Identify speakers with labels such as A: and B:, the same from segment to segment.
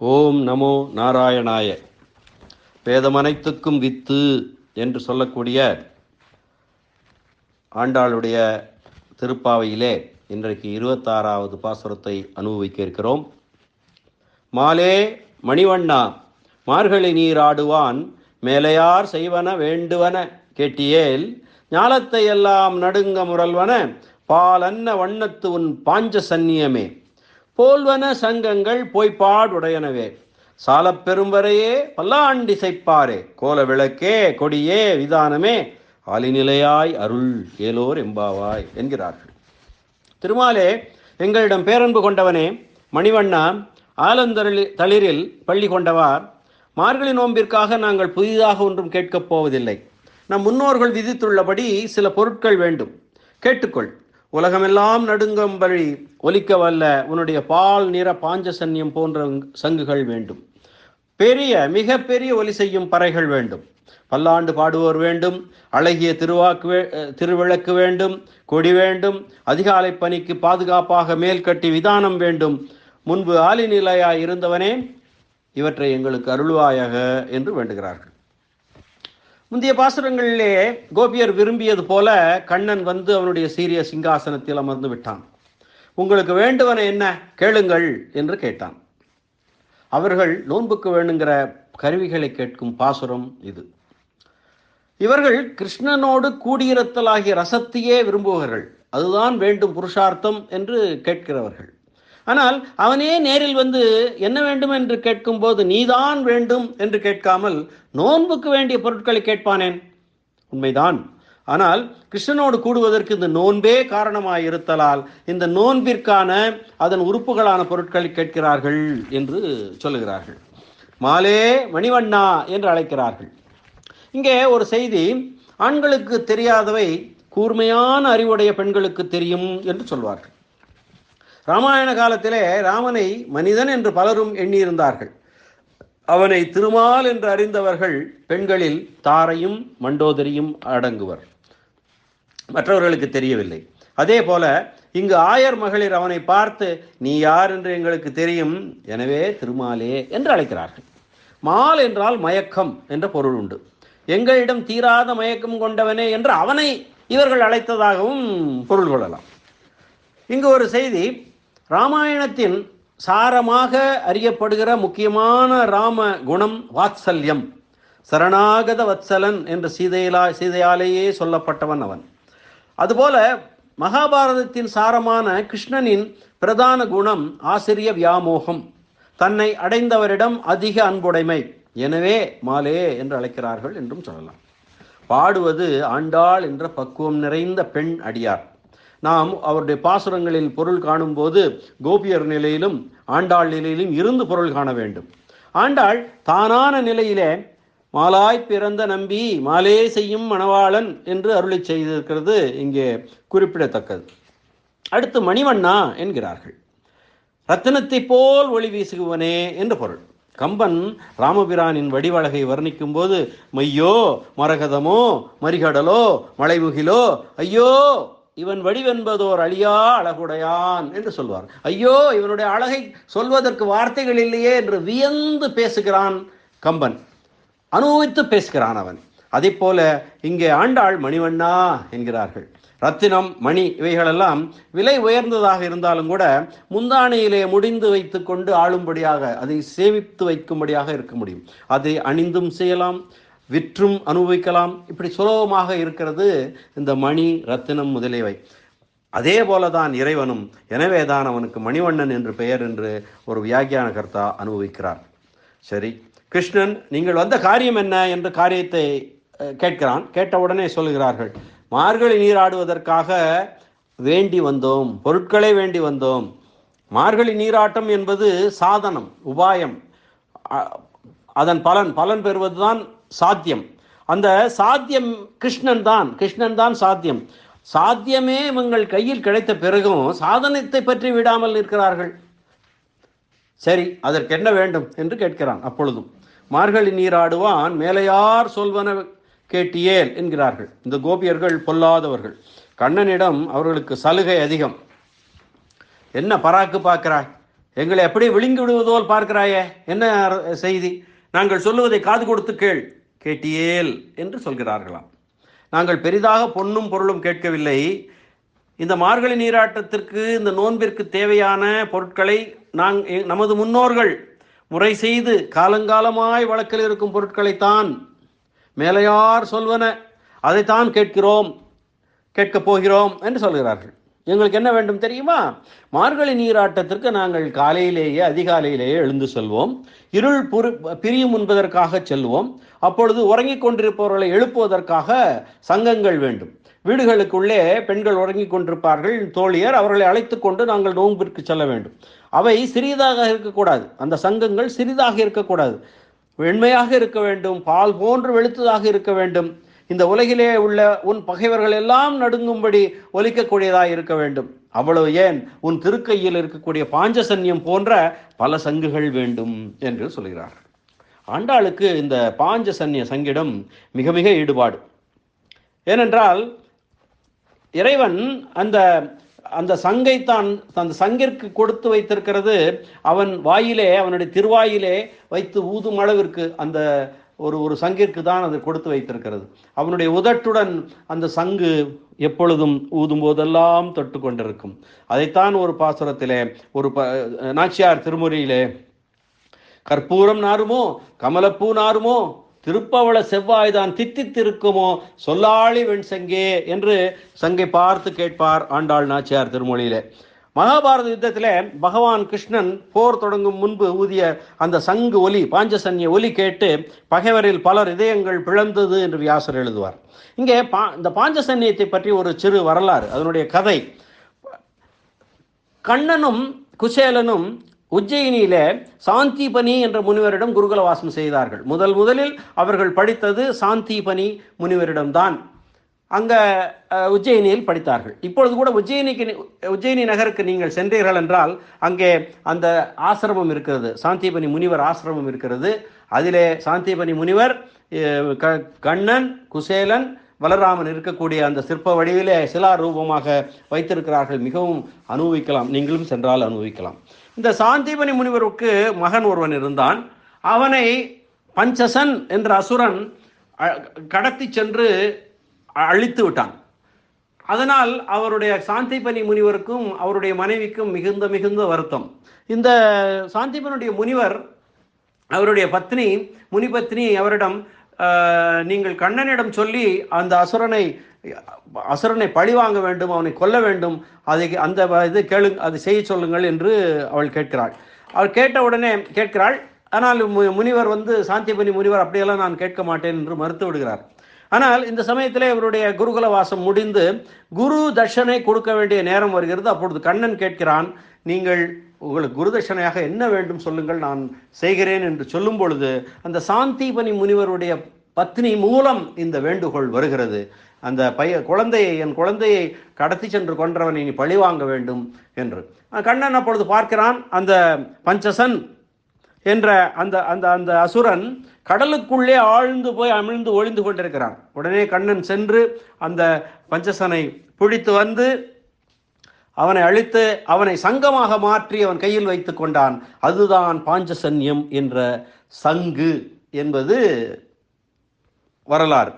A: ஓம் நமோ நாராயணாய. வேதமனைத்துக்கும் வித்து என்று சொல்லக்கூடிய ஆண்டாளுடைய திருப்பாவையிலே இன்றைக்கு இருபத்தாறாவது பாசுரத்தை அனுபவிக்க இருக்கிறோம் மாலே மணிவண்ணா மார்கழி நீராடுவான் மேலையார் செய்வன வேண்டுவன கேட்டியேல் ஞாலத்தை எல்லாம் நடுங்க முரல்வன பாலன்ன வண்ணத்து உன் பாஞ்ச சந்நியமே. போல்வன சங்கங்கள் பொய்ப்பாடுடையனவே சாலப் பெரும்பரையே பல்லாண்டிசைப்பாரே. கோல விளக்கே கொடியே விதானமே. அலிநிலையாய் அருள் ஏலோர் எம்பாவாய் என்கிறார்கள். திருமாலே எங்களிடம் பேரன்பு கொண்டவனே மணிவண்ணா ஆலந்தரளி தளிரில் பள்ளி கொண்டவார். மார்கழி நோம்பிற்காக நாங்கள் புதிதாக ஒன்றும் கேட்கப் போவதில்லை. நம் முன்னோர்கள் விதித்துள்ளபடி சில பொருட்கள் வேண்டும். கேட்டுக்கொள். உலகமெல்லாம் நடுங்கும்படி ஒலிக்க வல்ல உன்னுடைய பால் நிற பாஞ்ச சன்னியம் போன்ற சங்குகள் வேண்டும். பெரிய மிக பெரிய ஒலி செய்யும் பறைகள் வேண்டும். பல்லாண்டு பாடுவோர் வேண்டும் அழகிய திருவாக்கு திருவிளக்கு வேண்டும் கொடி வேண்டும் அதிகாலை பணிக்கு பாதுகாப்பாக மேல் கட்டி விதானம் வேண்டும். முன்பு ஆலிநிலையாய் இருந்தவனே இவற்றை எங்களுக்கு அருள்வாயாக என்று வேண்டுகிறார்கள். முந்தைய பாசுரங்களிலே கோபியர் விரும்பியது போல கண்ணன் வந்து அவனுடைய சீரிய சிங்காசனத்தில் அமர்ந்து விட்டான். உங்களுக்கு வேண்டுவன என்ன? கேளுங்கள் என்று கேட்டான். அவர்கள் நோன்புக்கு வேணுங்கிற கருவிகளை கேட்கும் பாசுரம் இது. இவர்கள் கிருஷ்ணனோடு கூடியிருத்தலாகிய ரசத்தையே விரும்புவார்கள். அதுதான் வேண்டும் புருஷார்த்தம் என்று கேட்கிறவர்கள். ஆனால் அவனே நேரில் வந்து என்ன வேண்டும் என்று கேட்கும்போது நீதான் வேண்டும் என்று கேட்காமல் நோன்புக்கு வேண்டிய பொருட்களை கேட்பானேன்? உண்மைதான். ஆனால் கிருஷ்ணனோடு கூடுவதற்கு இந்த நோன்பே காரணமாக இருத்தலால் இந்த நோன்பிற்கான அதன் உறுப்புகளான பொருட்களை கேட்கிறார்கள் என்று சொல்லுகிறார்கள். மாலே மணிவண்ணா என்று அழைக்கிறார்கள். இங்கே ஒரு செய்தி ஆண்களுக்கு தெரியாதவை கூர்மையான அறிவுடைய பெண்களுக்கு தெரியும் என்று சொல்வார்கள். ராமாயண காலத்திலே ராமனை மனிதன் என்று பலரும் எண்ணியிருந்தார்கள். அவனை திருமால் என்று அறிந்தவர்கள் பெண்களில் தாரையும் மண்டோதரியும் அடங்குவர். மற்றவர்களுக்கு தெரியவில்லை. அதே போல இங்கு ஆயர் மகளிர் அவனை பார்த்து நீ யார் என்று எங்களுக்கு தெரியும். எனவே திருமாலே என்று அழைக்கிறார்கள். மால் என்றால் மயக்கம் என்ற பொருள் உண்டு. எங்களிடம் தீராத மயக்கம் கொண்டவனே என்று அவனை இவர்கள் அழைத்ததாகவும் பொருள் கொள்ளலாம். இங்கு ஒரு செய்தி ராமாயணத்தின் சாரமாக அறியப்படுகிற முக்கியமான ராம குணம் வாத்சல்யம். சரணாகத வத்சலன் என்று சீதையிலா சீதையாலேயே சொல்லப்பட்டவன் அவன். அதுபோல மகாபாரதத்தின் சாரமான கிருஷ்ணனின் பிரதான குணம் ஆசிரிய வியாமோகம். தன்னை அடைந்தவரிடம் அதிக அன்புடைமை. எனவே மாலே என்று அழைக்கிறார்கள் என்றும் சொல்லலாம். பாடுவது ஆண்டாள் என்ற பக்குவம் நிறைந்த பெண் அடியார். நாம் அவருடைய பாசுரங்களில் பொருள் காணும்போது கோபியர் நிலையிலும் ஆண்டாள் நிலையிலும் இருந்து பொருள் காண வேண்டும். ஆண்டாள் தானான நிலையிலே மாலாய் பிறந்த நம்பி மாலே செய்யும் மணவாளன் என்று அருளி செய்திருக்கிறது. இங்கே குறிப்பிடத்தக்கது. அடுத்து மணிவண்ணா என்கிறார்கள். ரத்தினத்தைப் போல் ஒளி வீசுகுவனே என்று பொருள். கம்பன் ராமபிரானின் வடிவழகை வர்ணிக்கும் போது மையோ மரகதமோ மரிகடலோ மலைமுகிலோ ஐயோ இவன் வடிவென்பதோர் அழியா அழகுடையான் என்று சொல்வார். ஐயோ இவனுடைய அழகை சொல்வதற்கு வார்த்தைகள் இல்லையே என்று வியந்து பேசுகிறான் கம்பன். அனுபவித்து பேசுகிறான் அவன். அதே போல இங்கே ஆண்டாள் மணிவண்ணா என்கிறார்கள். ரத்தினம் மணி இவைகளெல்லாம் விலை உயர்ந்ததாக இருந்தாலும் கூட முந்தானையிலே முடிந்து வைத்துக்கொண்டு ஆளும்படியாக அதை சேமித்து வைக்கும்படியாக இருக்க முடியும். அதை அணிந்தும் செய்யலாம். விற்றும் அனுபவிக்கலாம். இப்படி சுலபமாக இருக்கிறது இந்த மணி ரத்தினம் முதலியவை. அதே போலதான் இறைவனும் எனவே தான் அவனுக்கு மணிவண்ணன் என்று பெயர் என்று ஒரு வியாக்கியான கர்த்தா அனுபவிக்கிறார். சரி கிருஷ்ணன் நீங்கள் வந்த காரியம் என்ன? என்ற காரியத்தை கேட்கிறான். கேட்டவுடனே சொல்கிறார்கள் மார்கழி நீராடுவதற்காக வேண்டி வந்தோம் பொருட்களை வேண்டி வந்தோம். மார்கழி நீராட்டம் என்பது சாதனம் உபாயம். அதன் பலன் பலன் பெறுவதுதான் சாத்தியம். அந்த சாத்தியம் கிருஷ்ணன் தான். கிருஷ்ணன் தான் சாத்தியம். சாத்தியமே இவங்கள் கையில் கிடைத்த பிறகும் சாதனத்தை பற்றி விடாமல் இருக்கிறார்கள் சரி அதற்கு என்ன வேண்டும் என்று கேட்கிறான் அப்பொழுதும். மார்கழி நீராடுவான் மேலையார் சொல்வன கேட்டியேல் என்கிறார்கள். இந்த கோபியர்கள் பொல்லாதவர்கள். கண்ணனிடம் அவர்களுக்கு சலுகை அதிகம். என்ன பராக்கு பார்க்கிறாய்? எங்களை எப்படி விழுங்கி விடுவதோல் பார்க்கிறாயே? என்ன செய்தி? நாங்கள் சொல்லுவதை காது கொடுத்து கேள். கேட்டியேல் என்று சொல்கிறார்களாம். நாங்கள் பெரிதாக பொன்னும் பொருளும் கேட்கவில்லை. இந்த மார்கழி நீராட்டத்திற்கு இந்த நோன்பிற்கு தேவையான பொருட்களை நாங் நமது முன்னோர்கள் முறை செய்து காலங்காலமாய் வழக்கில் இருக்கும் பொருட்களைத்தான் மேலையார் சொல்வன. அதைத்தான் கேட்கிறோம் கேட்கப் போகிறோம் என்று சொல்கிறார்கள். எங்களுக்கு என்ன வேண்டும் தெரியுமா? மார்கழி நீராட்டத்திற்கு நாங்கள் காலையிலேயே அதிகாலையிலேயே எழுந்து செல்வோம். இருள் புரு பிரியும் என்பதற்காக செல்வோம். அப்பொழுது உறங்கிக் கொண்டிருப்பவர்களை எழுப்புவதற்காக சங்கங்கள் வேண்டும். வீடுகளுக்குள்ளே பெண்கள் உறங்கிக் கொண்டிருப்பார்கள். தோழியர் அவர்களை அழைத்து கொண்டு நாங்கள் நோன்பிற்கு செல்ல வேண்டும். அவை சிறியதாக இருக்கக்கூடாது. அந்த சங்கங்கள் சிறிதாக இருக்கக்கூடாது. வெண்மையாக இருக்க வேண்டும். பால் போன்று வெளுத்ததாக இருக்க வேண்டும். இந்த உலகிலே உள்ள உன் பகைவர்கள் எல்லாம் நடுங்கும்படி ஒலிக்கக்கூடியதாக இருக்க வேண்டும். அவ்வளவு ஏன்? உன் திருக்கையில் இருக்கக்கூடிய பாஞ்சசன்யம் போன்ற பல சங்குகள் வேண்டும் என்று சொல்கிறார். ஆண்டாளுக்கு இந்த பாஞ்சசன்ய சங்கிடம் மிக மிக ஈடுபாடு. ஏனென்றால் இறைவன் அந்த அந்த சங்கை தான் அந்த சங்கிற்கு கொடுத்து வைத்திருக்கிறது அவன் வாயிலே அவனுடைய திருவாயிலே வைத்து ஊதும் அளவிற்கு அந்த ஒரு ஒரு சங்கிற்கு தான் அது கொடுத்து வைத்திருக்கிறது. அவனுடைய உதட்டுடன் அந்த சங்கு எப்பொழுதும் ஊதும் போதெல்லாம் தொட்டு கொண்டிருக்கும். அதைத்தான் ஒரு பாசுரத்திலே ஒரு ப நாச்சியார் திருமுறையிலே கற்பூரம் நாருமோ கமலப்பூ நாருமோ திருப்பவள செவ்வாய்தான் தித்தித்திருக்குமோ சொல்லாளி வெண் சங்கே என்று சங்கை பார்த்து கேட்பார் ஆண்டாள் நாச்சியார் திருமொழியிலே. மகாபாரத யுத்தத்தில் பகவான் கிருஷ்ணன் போர் தொடங்கும் முன்பு ஊதிய அந்த சங்கு ஒலி பாஞ்சசன்ய ஒலி கேட்டு பகைவரில் பலர் இதயங்கள் பிளந்தது என்று வியாசர் எழுதுவார். இங்கே பா இந்த பாஞ்சசன்யத்தை பற்றி ஒரு சிறு வரலாறு அதனுடைய கதை. கண்ணனும் குசேலனும் உஜ்ஜயினியிலே சாந்திபனி என்ற முனிவரிடம் குருகுல வாசம் செய்தார்கள். முதல் முதலில் அவர்கள் படித்தது சாந்திபனி முனிவரிடம்தான். அங்கே உஜ்ஜயினியில் படித்தார்கள். இப்பொழுது கூட உஜ்ஜயினிக்கு உஜ்ஜயினி நகருக்கு நீங்கள் சென்றீர்கள் என்றால் அங்கே அந்த ஆசிரமம் இருக்கிறது. சாந்திபனி முனிவர் ஆசிரமம் இருக்கிறது. அதிலே சாந்திபனி முனிவர் க- கண்ணன் குசேலன் வளராமன் இருக்கக்கூடிய அந்த சிற்ப வடிவிலே சிலா ரூபமாக வைத்திருக்கிறார்கள். மிகவும் அனுபவிக்கலாம். நீங்களும் சென்றால் அனுபவிக்கலாம். இந்த சாந்திபனி முனிவருக்கு மகன் ஒருவன் இருந்தான். அவனை பஞ்சசன் என்ற அசுரன் கடத்தி சென்று அழித்து விட்டான். அதனால் அவருடைய சாந்திபனி முனிவருக்கும் அவருடைய மனைவிக்கும் மிகுந்த மிகுந்த வருத்தம். இந்த சாந்திபனுடைய முனிவர் அவருடைய பத்னி முனிபத்னி அவரிடம் நீங்கள் கண்ணனிடம் சொல்லி அந்த அசுரனை அசுரனை பழி வாங்க வேண்டும் அவனை கொல்ல வேண்டும் அதை அந்த இது கேளு அதை செய்ய சொல்லுங்கள் என்று அவள் கேட்கிறாள். அவள் கேட்ட உடனே கேட்கிறாள் ஆனால் முனிவர் வந்து சாந்திபனி முனிவர் அப்படியெல்லாம் நான் கேட்க மாட்டேன் என்று மறுத்து விடுகிறார். ஆனால் இந்த சமயத்தில் இவருடைய குருகுல வாசம் முடிந்து குரு தட்சணை கொடுக்க வேண்டிய நேரம் வருகிறது. அப்பொழுது கண்ணன் கேட்கிறான் நீங்கள் உங்களுக்கு குரு என்ன வேண்டும் சொல்லுங்கள் நான் செய்கிறேன் என்று சொல்லும் பொழுது அந்த சாந்திபனி முனிவருடைய பத்னி மூலம் இந்த வேண்டுகோள் வருகிறது. அந்த பைய குழந்தையை என் குழந்தையை கடத்தி சென்று கொன்றவனை நீ பழிவாங்க வேண்டும் என்று. கண்ணன் அப்பொழுது பார்க்கிறான் அந்த பஞ்சசன் என்ற அந்த அந்த அந்த அசுரன் கடலுக்குள்ளே ஆழ்ந்து போய் அமிழ்ந்து ஒளிந்து கொண்டிருக்கிறான். உடனே கண்ணன் சென்று அந்த பஞ்சசனை பிடித்து வந்து அவனை அழித்து அவனை சங்கமாக மாற்றி அவன் கையில் வைத்து கொண்டான். அதுதான் பாஞ்சசன்யம் என்ற சங்கு என்பது வரலாறு.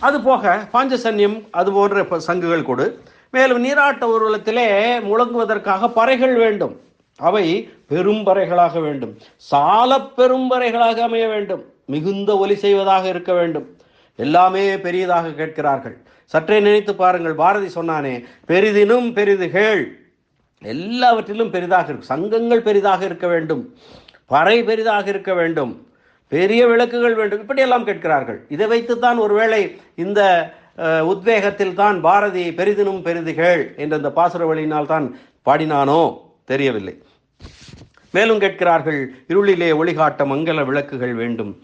A: அது போக பாஞ்சசன்யம் அது போன்ற சங்குகள் கொடு. மேலும் நீராட்ட ஊர்வலத்திலே முழங்குவதற்காக பறைகள் வேண்டும். அவை பெரும்பறைகளாக வேண்டும். சால பெரும்பறைகளாக அமைய வேண்டும். மிகுந்த ஒலி செய்வதாக இருக்க வேண்டும். எல்லாமே பெரியதாக கேட்கிறார்கள். சற்றே நினைத்து பாருங்கள். பாரதி சொன்னானே பெரிதினும் பெரிது கேள். எல்லாவற்றிலும் பெரிதாக இருக்கும் சங்கங்கள் பெரிதாக இருக்க வேண்டும். பறை பெரிதாக இருக்க வேண்டும். பெரிய விளக்குகள் வேண்டும். இப்படியெல்லாம் கேட்கிறார்கள். இதை வைத்துத்தான் ஒருவேளை இந்த உத்வேகத்தில் தான் பாரதி பெரிதினும் பெரிதுகள் என்ற இந்த பாசுர வழியினால் தான் பாடினானோ? தெரியவில்லை. மேலும் கேட்கிறார்கள் இருளிலே ஒளிகாட்ட மங்கள விளக்குகள் வேண்டும்.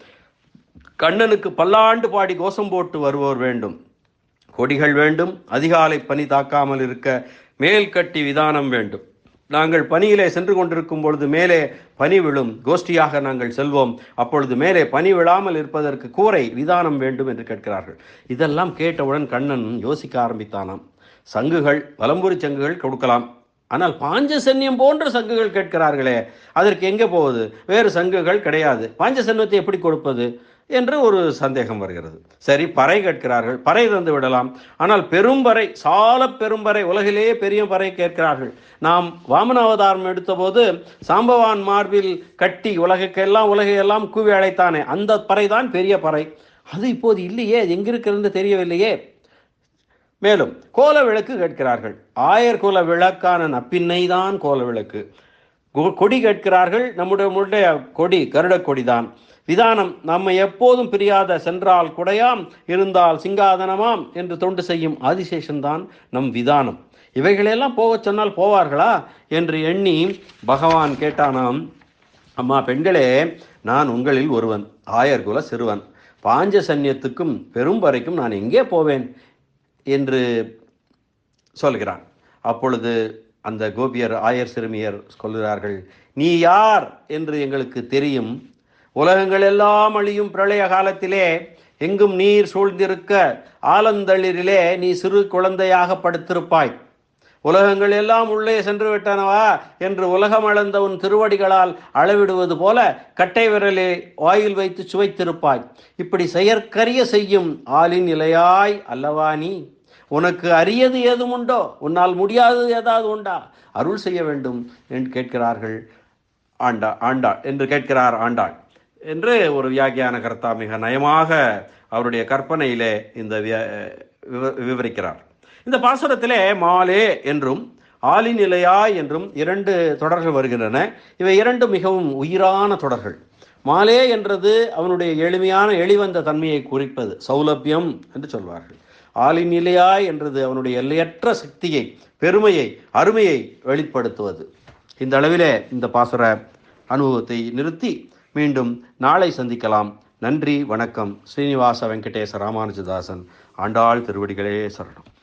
A: கண்ணனுக்கு பல்லாண்டு பாடி கோஷம் போட்டு வருவோர் வேண்டும். கொடிகள் வேண்டும் அதிகாலை பனி தாக்காமல் இருக்க மேல் கட்டி விதானம் வேண்டும். நாங்கள் பனியிலே சென்று கொண்டிருக்கும் பொழுது மேலே பனி விழும். கோஷ்டியாக நாங்கள் செல்வோம். அப்பொழுது மேலே பனி விழாமல் இருப்பதற்கு கூரை விதானம் வேண்டும் என்று கேட்கிறார்கள். இதெல்லாம் கேட்டவுடன் கண்ணன் யோசிக்க ஆரம்பித்தானாம். சங்குகள் வலம்புரி சங்குகள் கொடுக்கலாம். ஆனால் பாஞ்சசன்யம் போன்ற சங்குகள் கேட்கிறார்களே அதற்கு எங்கே போவது? வேறு சங்குகள் கிடையாது. பாஞ்சசன்யத்தை எப்படி கொடுப்பது என்று ஒரு சந்தேகம் வருகிறது. சரி பறை கேட்கிறார்கள். பறை தந்து விடலாம். ஆனால் பெரும்பறை சால பெரும்பறை உலகிலேயே பெரிய பறை கேட்கிறார்கள். நாம் வாமனாவதாரம் எடுத்தபோது சாம்பவான் மார்பில் கட்டி உலகுக்கெல்லாம் உலகையெல்லாம் கூவி அழைத்தானே அந்த பறை தான் பெரிய பறை. அது இப்போது இல்லையே அது எங்கிருக்கிறது தெரியவில்லையே. மேலும் கோல விளக்கு கேட்கிறார்கள். ஆயர் குல விளக்கான நப்பின்னை தான் கோல விளக்கு கொ- கொடி கேட்கிறார்கள். நம்முடைய முடைய கொடி கருட கொடிதான். விதானம் நம்ம எப்போதும் பிரியாத சென்றால் குடையாம் இருந்தால் சிங்காதனமாம் என்று தொண்டு செய்யும் ஆதிசேஷன்தான் நம் விதானம். இவைகளெல்லாம் போகச் சொன்னால் போவார்களா? என்று எண்ணி பகவான் கேட்டானாம் அம்மா பெண்களே நான் உங்களில் ஒருவன் ஆயர்குல சிறுவன். பாஞ்ச சன்னியத்துக்கும் பெரும்பறைக்கும் நான் எங்கே போவேன்? என்று சொல்கிறான். அப்பொழுது அந்த கோபியர் ஆயர் சிறுமியர் சொல்கிறார்கள் நீ யார் என்று எங்களுக்கு தெரியும். உலகங்கள் எல்லாம் அழியும் பிரளய காலத்திலே எங்கும் நீர் சூழ்ந்திருக்க ஆலந்தளிரிலே நீ சிறு குழந்தையாக படுத்திருப்பாய். உலகங்கள் எல்லாம் உள்ளே சென்று விட்டனவா என்று உலகம் அளந்த உன் திருவடிகளால் அளவிடுவது போல கட்டை விரலே வாயில் வைத்து சுவைத்திருப்பாய். இப்படி செயற்கரிய செய்யும் ஆளின் நிலையாய் அல்லவா நீ? உனக்கு அரியது ஏதும் உண்டோ? உன்னால் முடியாதது ஏதாவது உண்டா? அருள் செய்ய வேண்டும் என்று கேட்கிறார்கள் ஆண்டா ஆண்டாள் என்று கேட்கிறார் ஆண்டாள். என்று ஒரு வியாக்கியான கர்த்தா மிக நயமாக அவருடைய கற்பனையிலே இந்த விவ- விவரிக்கிறார். இந்த பாசுரத்திலே மாலே என்றும் ஆலிநிலையா என்றும் இரண்டு தொடர்கள் வருகின்றன. இவை இரண்டும் மிகவும் உயிரான தொடர்கள். மாலே என்றது அவனுடைய எளிமையான எளிவந்த தன்மையை குறிப்பது. சௌலபியம் என்று சொல்வார்கள். ஆலின் என்றது அவனுடைய எல்லையற்ற சக்தியை பெருமையை அருமையை வெளிப்படுத்துவது. இந்த அளவிலே இந்த பாசுர அனுபவத்தை நிறுத்தி மீண்டும் நாளை சந்திக்கலாம். நன்றி வணக்கம். ஸ்ரீனிவாச வெங்கடேச ராமானுஜதாசன் ஆண்டாள் திருவடிகளே சரணம்.